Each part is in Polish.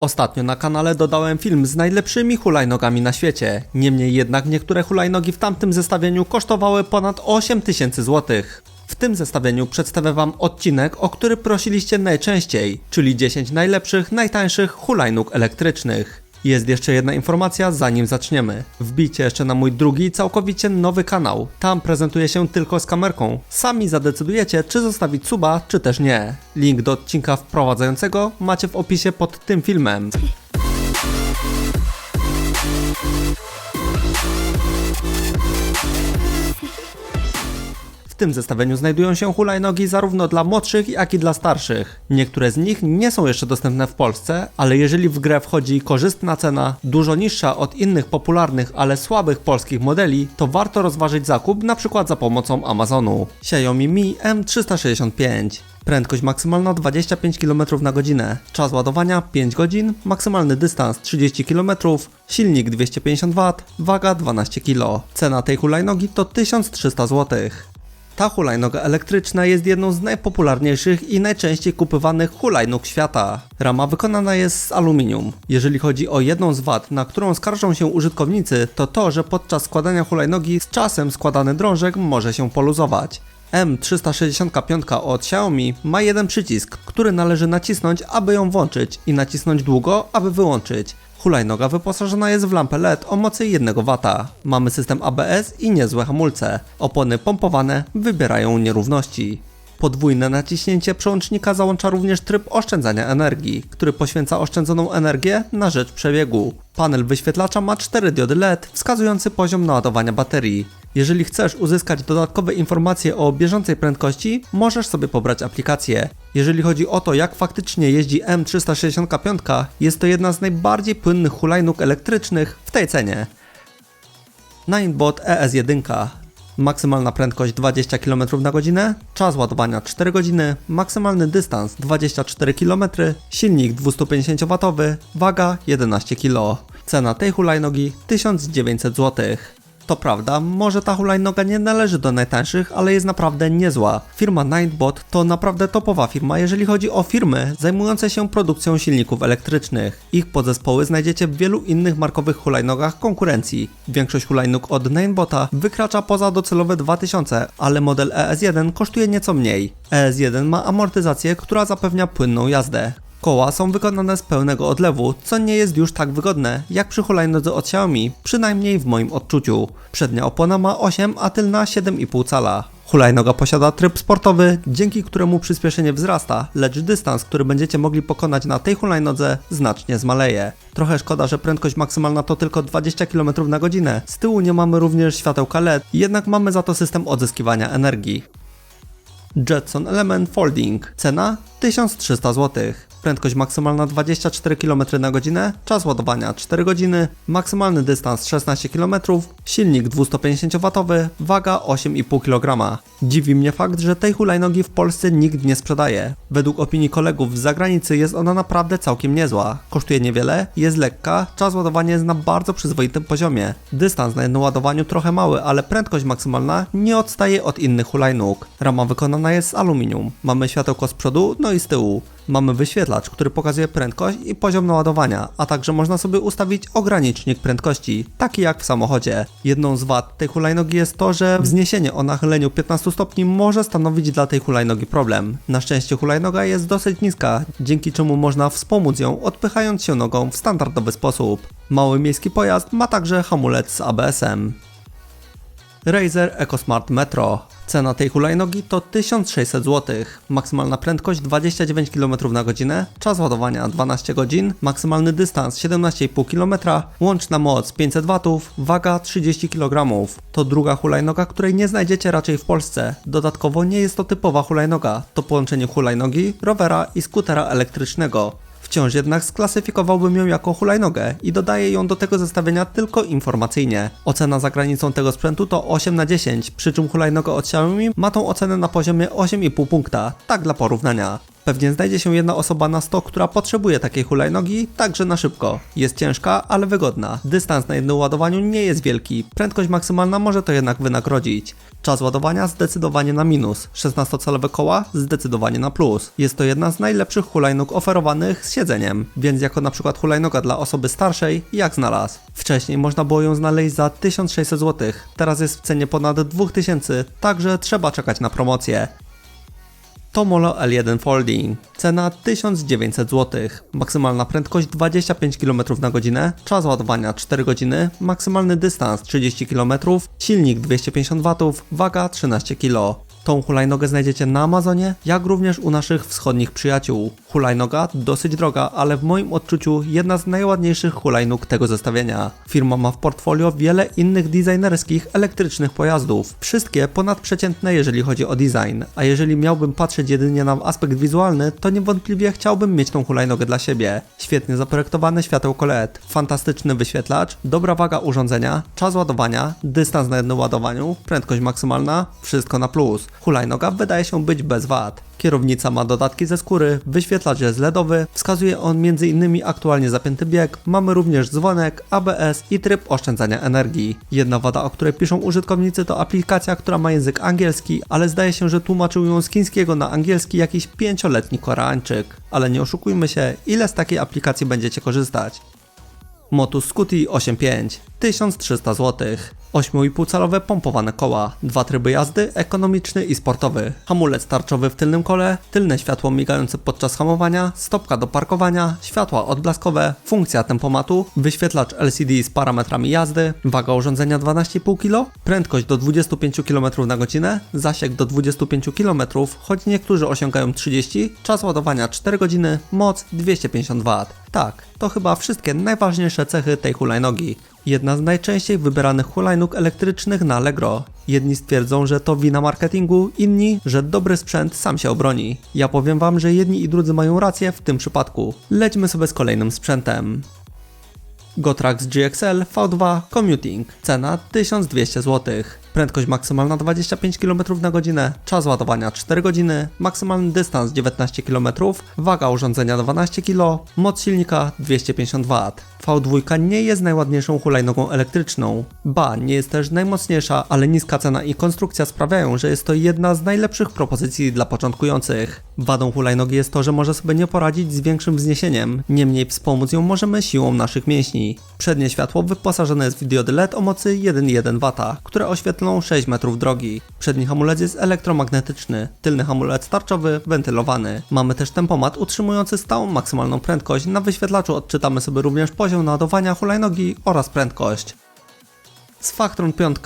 Ostatnio na kanale dodałem film z najlepszymi hulajnogami na świecie. Niemniej jednak niektóre hulajnogi w tamtym zestawieniu kosztowały ponad 8000 zł. W tym zestawieniu przedstawię Wam odcinek, o który prosiliście najczęściej, czyli 10 najlepszych, najtańszych hulajnóg elektrycznych. Jest jeszcze jedna informacja, zanim zaczniemy. Wbijcie jeszcze na mój drugi, całkowicie nowy kanał. Tam prezentuję się tylko z kamerką. Sami zadecydujecie, czy zostawić suba, czy też nie. Link do odcinka wprowadzającego macie w opisie pod tym filmem. Tym zestawieniu znajdują się hulajnogi zarówno dla młodszych, jak i dla starszych. Niektóre z nich nie są jeszcze dostępne w Polsce, ale jeżeli w grę wchodzi korzystna cena, dużo niższa od innych popularnych, ale słabych polskich modeli, to warto rozważyć zakup np. za pomocą Amazonu. Xiaomi Mi M365 Prędkość maksymalna 25 km na godzinę, czas ładowania 5 godzin, maksymalny dystans 30 km, silnik 250 W, waga 12 kg. Cena tej hulajnogi to 1300 zł. Ta hulajnoga elektryczna jest jedną z najpopularniejszych i najczęściej kupywanych hulajnóg świata. Rama wykonana jest z aluminium. Jeżeli chodzi o jedną z wad, na którą skarżą się użytkownicy, to to, że podczas składania hulajnogi z czasem składany drążek może się poluzować. M365 od Xiaomi ma jeden przycisk, który należy nacisnąć, aby ją włączyć i nacisnąć długo, aby wyłączyć. Hulajnoga wyposażona jest w lampę LED o mocy 1 W. Mamy system ABS i niezłe hamulce. Opony pompowane wybierają nierówności. Podwójne naciśnięcie przełącznika załącza również tryb oszczędzania energii, który poświęca oszczędzoną energię na rzecz przebiegu. Panel wyświetlacza ma 4 diody LED wskazujący poziom naładowania baterii. Jeżeli chcesz uzyskać dodatkowe informacje o bieżącej prędkości, możesz sobie pobrać aplikację. Jeżeli chodzi o to, jak faktycznie jeździ M365, jest to jedna z najbardziej płynnych hulajnóg elektrycznych w tej cenie. Ninebot ES1 Maksymalna prędkość 20 km na godzinę, czas ładowania 4 godziny, maksymalny dystans 24 km, silnik 250W, waga 11 kg. Cena tej hulajnogi 1900 zł. To prawda, może ta hulajnoga nie należy do najtańszych, ale jest naprawdę niezła. Firma Nightbot to naprawdę topowa firma, jeżeli chodzi o firmy zajmujące się produkcją silników elektrycznych. Ich podzespoły znajdziecie w wielu innych markowych hulajnogach konkurencji. Większość hulajnóg od Nightbota wykracza poza docelowe 2000, ale model ES1 kosztuje nieco mniej. ES1 ma amortyzację, która zapewnia płynną jazdę. Koła są wykonane z pełnego odlewu, co nie jest już tak wygodne jak przy hulajnodze od Xiaomi, przynajmniej w moim odczuciu. Przednia opona ma 8, a tylna 7,5 cala. Hulajnoga posiada tryb sportowy, dzięki któremu przyspieszenie wzrasta, lecz dystans, który będziecie mogli pokonać na tej hulajnodze znacznie zmaleje. Trochę szkoda, że prędkość maksymalna to tylko 20 km na godzinę. Z tyłu nie mamy również światełka LED, jednak mamy za to system odzyskiwania energii. Jetson Element Folding. Cena 1300 zł. Prędkość maksymalna 24 km na godzinę, czas ładowania 4 godziny, maksymalny dystans 16 km, silnik 250W, waga 8,5 kg. Dziwi mnie fakt, że tej hulajnogi w Polsce nikt nie sprzedaje. Według opinii kolegów z zagranicy jest ona naprawdę całkiem niezła. Kosztuje niewiele, jest lekka, czas ładowania jest na bardzo przyzwoitym poziomie. Dystans na jednym ładowaniu trochę mały, ale prędkość maksymalna nie odstaje od innych hulajnóg. Rama wykonana jest z aluminium. Mamy światełko z przodu, no i z tyłu. Mamy wyświetlacz, który pokazuje prędkość i poziom naładowania, a także można sobie ustawić ogranicznik prędkości, taki jak w samochodzie. Jedną z wad tej hulajnogi jest to, że wzniesienie o nachyleniu 15 stopni może stanowić dla tej hulajnogi problem. Na szczęście hulajnoga jest dosyć niska, dzięki czemu można wspomóc ją odpychając się nogą w standardowy sposób. Mały miejski pojazd ma także hamulec z ABS-em. Razer EcoSmart Metro. Cena tej hulajnogi to 1600 zł. Maksymalna prędkość 29 km na godzinę, czas ładowania 12 godzin, maksymalny dystans 17,5 km, łączna moc 500 W, waga 30 kg. To druga hulajnoga, której nie znajdziecie raczej w Polsce. Dodatkowo nie jest to typowa hulajnoga, to połączenie hulajnogi, rowera i skutera elektrycznego. Wciąż jednak sklasyfikowałbym ją jako hulajnogę i dodaję ją do tego zestawienia tylko informacyjnie. Ocena za granicą tego sprzętu to 8 na 10, przy czym hulajnoga od Xiaomi ma tą ocenę na poziomie 8,5 punkta, tak dla porównania. Pewnie znajdzie się jedna osoba na 100, która potrzebuje takiej hulajnogi, także na szybko. Jest ciężka, ale wygodna. Dystans na jednym ładowaniu nie jest wielki, prędkość maksymalna może to jednak wynagrodzić. Czas ładowania zdecydowanie na minus, 16-calowe koła zdecydowanie na plus. Jest to jedna z najlepszych hulajnóg oferowanych z siedzeniem, więc jako na przykład hulajnoga dla osoby starszej, jak znalazł. Wcześniej można było ją znaleźć za 1600 zł, teraz jest w cenie ponad 2000, także trzeba czekać na promocję. Tomolo L1 Folding. Cena 1900 zł. Maksymalna prędkość 25 km na godzinę, czas ładowania 4 godziny, maksymalny dystans 30 km, silnik 250 W, waga 13 kg. Tą hulajnogę znajdziecie na Amazonie, jak również u naszych wschodnich przyjaciół. Hulajnoga dosyć droga, ale w moim odczuciu jedna z najładniejszych hulajnóg tego zestawienia. Firma ma w portfolio wiele innych designerskich elektrycznych pojazdów. Wszystkie ponadprzeciętne jeżeli chodzi o design, a jeżeli miałbym patrzeć jedynie na aspekt wizualny, to niewątpliwie chciałbym mieć tą hulajnogę dla siebie. Świetnie zaprojektowane światełko LED, fantastyczny wyświetlacz, dobra waga urządzenia, czas ładowania, dystans na jednym ładowaniu, prędkość maksymalna, wszystko na plus. Hulajnoga wydaje się być bez wad. Kierownica ma dodatki ze skóry, wyświetlacz jest LEDowy, wskazuje on m.in. aktualnie zapięty bieg, mamy również dzwonek, ABS i tryb oszczędzania energii. Jedna wada, o której piszą użytkownicy to aplikacja, która ma język angielski, ale zdaje się, że tłumaczył ją z chińskiego na angielski jakiś pięcioletni Koreańczyk. Ale nie oszukujmy się, ile z takiej aplikacji będziecie korzystać. Motus Scuti 8.5 1300 zł 8,5-calowe pompowane koła, dwa tryby jazdy, ekonomiczny i sportowy, hamulec tarczowy w tylnym kole, tylne światło migające podczas hamowania, stopka do parkowania, światła odblaskowe, funkcja tempomatu, wyświetlacz LCD z parametrami jazdy, waga urządzenia 12,5 kg, prędkość do 25 km na godzinę, zasięg do 25 km, choć niektórzy osiągają 30, czas ładowania 4 godziny, moc 250 W. Tak, to chyba wszystkie najważniejsze cechy tej hulajnogi. Jedna z najczęściej wybieranych hulajnóg elektrycznych na Allegro. Jedni stwierdzą, że to wina marketingu, inni, że dobry sprzęt sam się obroni. Ja powiem wam, że jedni i drudzy mają rację w tym przypadku. Lećmy sobie z kolejnym sprzętem. Gotrax GXL V2 Commuting. Cena 1200 zł. Prędkość maksymalna 25 km na godzinę, czas ładowania 4 godziny, maksymalny dystans 19 km, waga urządzenia 12 kg, moc silnika 250 W. V2 nie jest najładniejszą hulajnogą elektryczną. Ba, nie jest też najmocniejsza, ale niska cena i konstrukcja sprawiają, że jest to jedna z najlepszych propozycji dla początkujących. Wadą hulajnogi jest to, że może sobie nie poradzić z większym wzniesieniem, niemniej wspomóc ją możemy siłą naszych mięśni. Przednie światło wyposażone jest w diody LED o mocy 1,1 W, które oświetlą 6 metrów drogi. Przedni hamulec jest elektromagnetyczny, tylny hamulec tarczowy, wentylowany. Mamy też tempomat utrzymujący stałą maksymalną prędkość. Na wyświetlaczu odczytamy sobie również poziom naładowania hulajnogi oraz prędkość. Sfachtron 5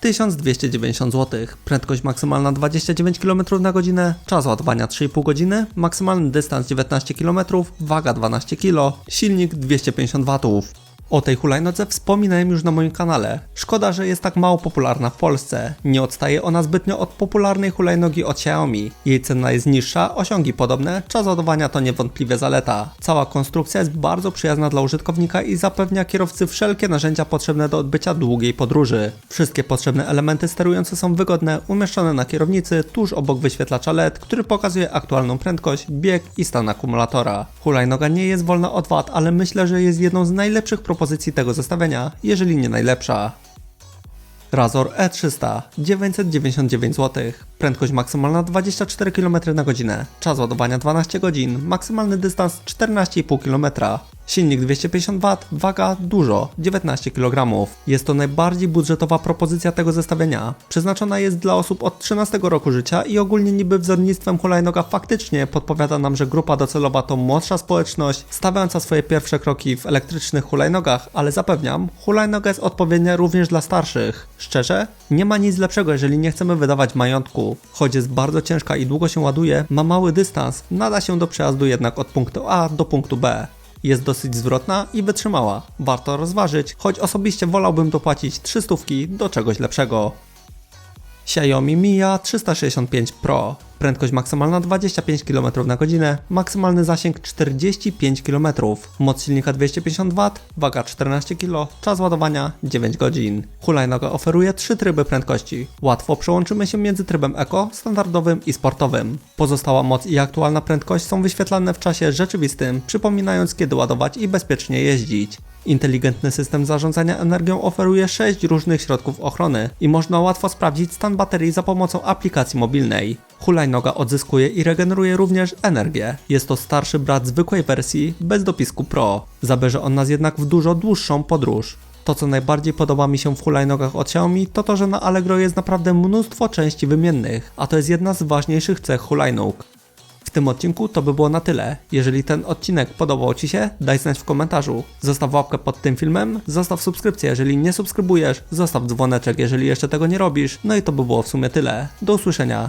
1290 zł, prędkość maksymalna 29 km na godzinę, czas ładowania 3,5 godziny, maksymalny dystans 19 km, waga 12 kg, silnik 250 W. O tej hulajnodze wspominałem już na moim kanale. Szkoda, że jest tak mało popularna w Polsce. Nie odstaje ona zbytnio od popularnej hulajnogi od Xiaomi. Jej cena jest niższa, osiągi podobne, czas ładowania to niewątpliwie zaleta. Cała konstrukcja jest bardzo przyjazna dla użytkownika i zapewnia kierowcy wszelkie narzędzia potrzebne do odbycia długiej podróży. Wszystkie potrzebne elementy sterujące są wygodne, umieszczone na kierownicy tuż obok wyświetlacza LED, który pokazuje aktualną prędkość, bieg i stan akumulatora. Hulajnoga nie jest wolna od wad, ale myślę, że jest jedną z najlepszych propozycji propozycji tego zestawienia, jeżeli nie najlepsza. Razor E300 999 zł, prędkość maksymalna 24 km na godzinę, czas ładowania 12 godzin, maksymalny dystans 14,5 km, silnik 250 W, waga dużo 19 kg. Jest to najbardziej budżetowa propozycja tego zestawienia. Przeznaczona jest dla osób od 13 roku życia i ogólnie niby wzornictwem hulajnoga faktycznie podpowiada nam, że grupa docelowa to młodsza społeczność, stawiająca swoje pierwsze kroki w elektrycznych hulajnogach, ale zapewniam, hulajnoga jest odpowiednia również dla starszych. Szczerze, nie ma nic lepszego, jeżeli nie chcemy wydawać majątku. Choć jest bardzo ciężka i długo się ładuje, ma mały dystans, nada się do przejazdu jednak od punktu A do punktu B. Jest dosyć zwrotna i wytrzymała. Warto rozważyć, choć osobiście wolałbym dopłacić 300 do czegoś lepszego. Xiaomi Mia 365 Pro. Prędkość maksymalna 25 km na godzinę, maksymalny zasięg 45 km, moc silnika 250 W, waga 14 kg, czas ładowania 9 godzin. Hulajnoga oferuje trzy tryby prędkości. Łatwo przełączymy się między trybem Eco, standardowym i sportowym. Pozostała moc i aktualna prędkość są wyświetlane w czasie rzeczywistym, przypominając kiedy ładować i bezpiecznie jeździć. Inteligentny system zarządzania energią oferuje 6 różnych środków ochrony i można łatwo sprawdzić stan baterii za pomocą aplikacji mobilnej. Hulajnoga odzyskuje i regeneruje również energię. Jest to starszy brat zwykłej wersji bez dopisku Pro. Zabierze on nas jednak w dużo dłuższą podróż. To co najbardziej podoba mi się w hulajnogach od Xiaomi to to, że na Allegro jest naprawdę mnóstwo części wymiennych, a to jest jedna z ważniejszych cech hulajnóg. Tym odcinku to by było na tyle. Jeżeli ten odcinek podobał Ci się, daj znać w komentarzu. Zostaw łapkę pod tym filmem, zostaw subskrypcję, jeżeli nie subskrybujesz, zostaw dzwoneczek, jeżeli jeszcze tego nie robisz. No i to by było w sumie tyle. Do usłyszenia.